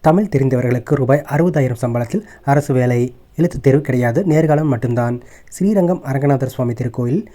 தமிழ் தெரிந்தவர்களுக்கு ரூபாய் அறுபதாயிரம் சம்பளத்தில் அரசு வேலை. எழுத்துத் தேர்வு கிடையாது. நேர்காலம் மட்டும்தான். ஸ்ரீரங்கம் அரங்கநாதர் சுவாமி திருக்கோயில்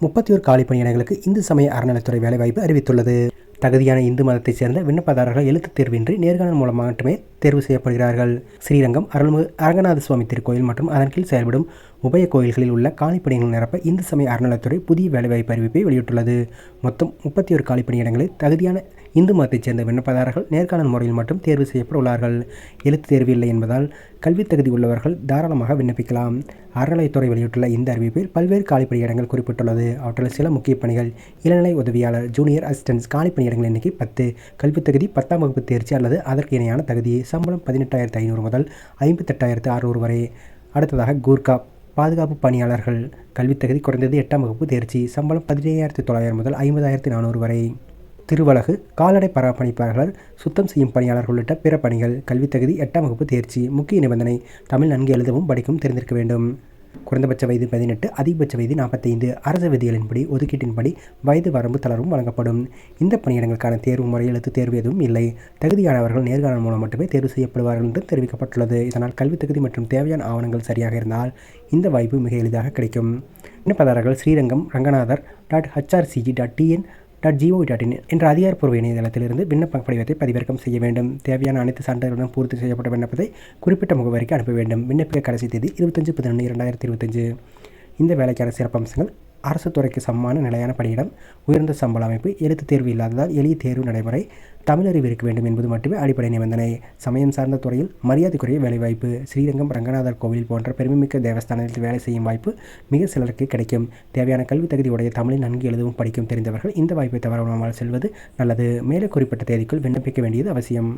முப்பத்தி ஒரு காலி பணியிடங்களுக்கு இந்து சமய அறநிலைத்துறை வேலைவாய்ப்பு அறிவித்துள்ளது. தகுதியான இந்து மதத்தைச் சேர்ந்த விண்ணப்பதாரர்கள் எழுத்துத் தேர்வின்றி நேர்காணல் மூலம் மட்டுமே தேர்வு செய்யப்படுகிறார்கள். ஸ்ரீரங்கம் அருள்மிகு அரங்கநாத சுவாமி திருக்கோயில் மற்றும் அதன் கீழ் செயல்படும் உபய கோயில்களில் உள்ள காலிப்பணிகள் நிரப்ப இந்து சமய அறநிலைத்துறை புதிய வேலைவாய்ப்பு அறிவிப்பை வெளியிட்டுள்ளது. மொத்தம் முப்பத்தி ஒரு காலிப்பணியிடங்களை தகுதியான இந்து மதத்தைச் சேர்ந்த விண்ணப்பதாரர்கள் நேர்காணல் முறையில் மட்டும் தேர்வு செய்யப்பட உள்ளார்கள். எழுத்து தேர்வு இல்லை என்பதால் கல்வித் தகுதி உள்ளவர்கள் தாராளமாக விண்ணப்பிக்கலாம். அறநிலைத்துறை வெளியிட்டுள்ள இந்த அறிவிப்பில் பல்வேறு காலிப்பணியிடங்கள் குறிப்பிட்டுள்ளது. அவற்றில் சில முக்கிய பணிகள் இளநிலை உதவியாளர் ஜூனியர் அசிஸ்டன்ஸ் காலிப்பணியிடங்கள் எண்ணிக்கை பத்து கல்வித் தகுதி பத்தாம் வகுப்பு தேர்ச்சி அல்லது அதற்கு இணையான தகுதி சம்பளம் பதினெட்டாயிரத்து ஐநூறு முதல் ஐம்பத்தெட்டாயிரத்து அறுநூறு வரை. அடுத்ததாக கூர்கா பாதுகாப்பு பணியாளர்கள் கல்வித் தகுதி குறைந்தது எட்டாம் வகுப்பு தேர்ச்சி சம்பளம் பதினேழாயிரத்து தொள்ளாயிரம் முதல் ஐம்பதாயிரத்து நானூறு வரை. திருவலகு கால்நடை பராமரிப்பாளர்கள் சுத்தம் செய்யும் பணியாளர்கள் உள்ளிட்ட பிற பணிகள் கல்வித் தகுதி எட்டாம் வகுப்பு தேர்ச்சி முக்கிய நிபந்தனை தமிழ் நன்கு எழுதவும் படிக்கவும் தெரிந்திருக்க வேண்டும். குறைந்தபட்ச வயது பதினெட்டு அதிகபட்ச வயது நாற்பத்தைந்து அரசு விதிகளின்படி ஒதுக்கீட்டின்படி வயது வரம்பு தளர்வும் வழங்கப்படும். இந்த பணியிடங்களுக்கான தேர்வு முறை எழுத்து தேர்வு எதுவும் இல்லை. தகுதியானவர்கள் நேர்காணல் மூலம் மட்டுமே தேர்வு செய்யப்படுவார்கள் என்று தெரிவிக்கப்பட்டுள்ளது. இதனால் கல்வித் தகுதி மற்றும் தேவையான ஆவணங்கள் சரியாக இருந்தால் இந்த வாய்ப்பு மிக எளிதாக கிடைக்கும். விண்ணப்பதாரர்கள் Srirangam Ranganathar dot HRCG dot TN dot GOV dot in என்ற அதிகாரப்பூர்வ இணையதளத்திலிருந்து விண்ணப்ப படிவத்தை பதிவிறக்கம் செய்ய வேண்டும். தேவையான அனைத்து சான்றிதழ்களுடன் பூர்த்தி செய்யப்பட்ட விண்ணப்பத்தை குறிப்பிட்ட முகவரிக்கு அனுப்ப வேண்டும். விண்ணப்பிக்க கடைசி தேதி இருபத்தஞ்சு பதினொன்று இரண்டாயிரத்தி இருபத்தஞ்சு. இந்த வேலைக்கான சிறப்பம்சங்கள் அரசு துறைக்கு சமமான நிலையான பணியிடம் உயர்ந்த சம்பள அமைப்பு எழுத்து தேர்வு இல்லாததால் எளிய தேர்வு நடைமுறை தமிழறிவு இருக்க வேண்டும் என்பது மட்டுமே அடிப்படை நிபந்தனை. சமயம் சார்ந்த துறையில் மரியாதைக்குரிய வேலைவாய்ப்பு ஸ்ரீரங்கம் ரங்கநாதர் கோவில் போன்ற பெருமைமிக்க தேவஸ்தானத்தில் வேலை செய்யும் வாய்ப்பு மிக சிலருக்கு கிடைக்கும். தேவையான கல்வி தகுதி உடைய தமிழில் நன்கு எழுதவும் படிக்கும் தெரிந்தவர்கள் இந்த வாய்ப்பை தவறாமல் செல்வது நல்லது. மேலே குறிப்பிட்ட தேதிக்குள் விண்ணப்பிக்க வேண்டியது அவசியம்.